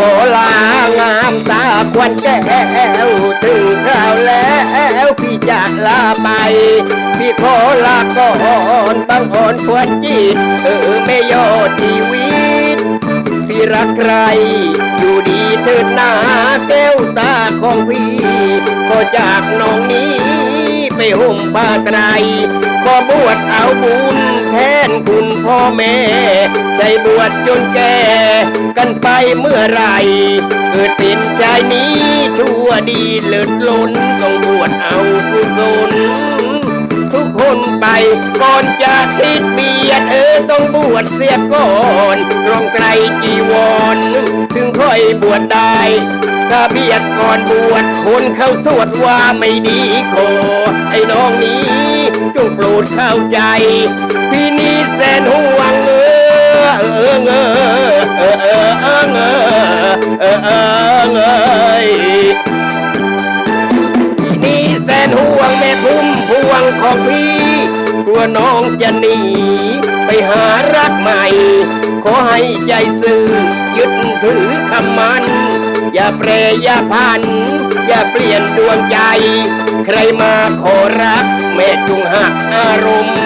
ขอลางามตาควันแก้วถึงคราวแล้วพี่จะลาไป พี่ขอลาก่อนบางอ่อนควรจิตเออไม่ยอดชีวิต พี่รักใคร อยู่ดีเถิดหนาแก้วตาของพี่ก็จากน้องนี้ ไปห่มผ้าไตรขอบวชเอาบุญแทนคุณ พ่อแม่ได้บวชจนแก่กันไปเมื่อไรเกิดเป็นชายนี้ชั่วดีเลิศล้นต้องบวชเอากุศลทุกคนไปก่อนจะคิดเบียดเออต้องบวชเสียก่อนตรงไกลจีวรถึงค่อยบวชได้ถ้าเบียดก่อนบวชคนเขาสวดว่าไม่ดีขอไอ้น้องนี้ จงโปรดเข้าใจ พี่นี้แสนห่วงเออเออเออเออเออเออเออเออเออเออที่นี่แสนห่วงแม่พุ่มพวงของพี่กลัวน้องจะหนีไปหารักใหม่ ขอให้ใจซื่อยึดถือคำมัน อย่าแปรอย่าพัน อย่าเปลี่ยนดวงใจ ใครมาขอรัก แม่จงหักอารมณ์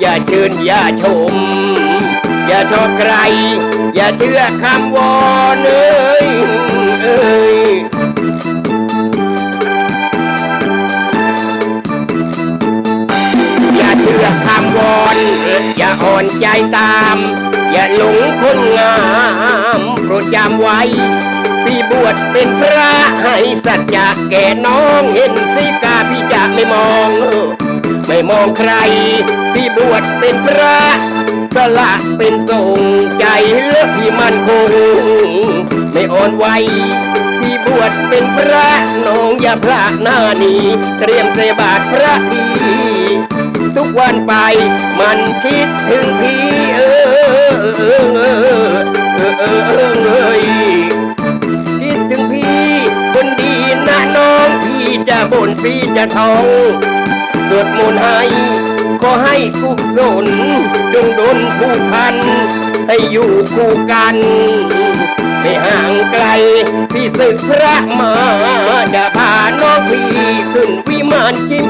อย่าเชิญอย่าชม อย่าชอบใคร อย่าเชื่อคำวอนเอ้ยเอ้ยอย่าเชื่อคำวอนอย่าอ่อนใจตาม อย่าหลงคนงามโปรดจำไว้พี่บวชเป็นพระให้สัจจะแก่น้องเห็นสิกา พี่จะไม่มองไม่มองใคร พี่บวชเป็นพระสละเป็นทรงใจเลือกพี่มันคง ไม่อ่อนไหวพี่บวชเป็นพระน้องอย่าพลาดหน้านี้ เตรียมใส่บาตรพระพี่ทุกวันไปมันคิดถึงพี่เออ บนปีจะท้องสวดมนต์ให้ขอให้กุศลดงดนผู้พัน ให้อยู่คู่กันไม่ห่างไกล พี่ศึกพระมาจะพาน้องพี่ขึ้นวิมานจิ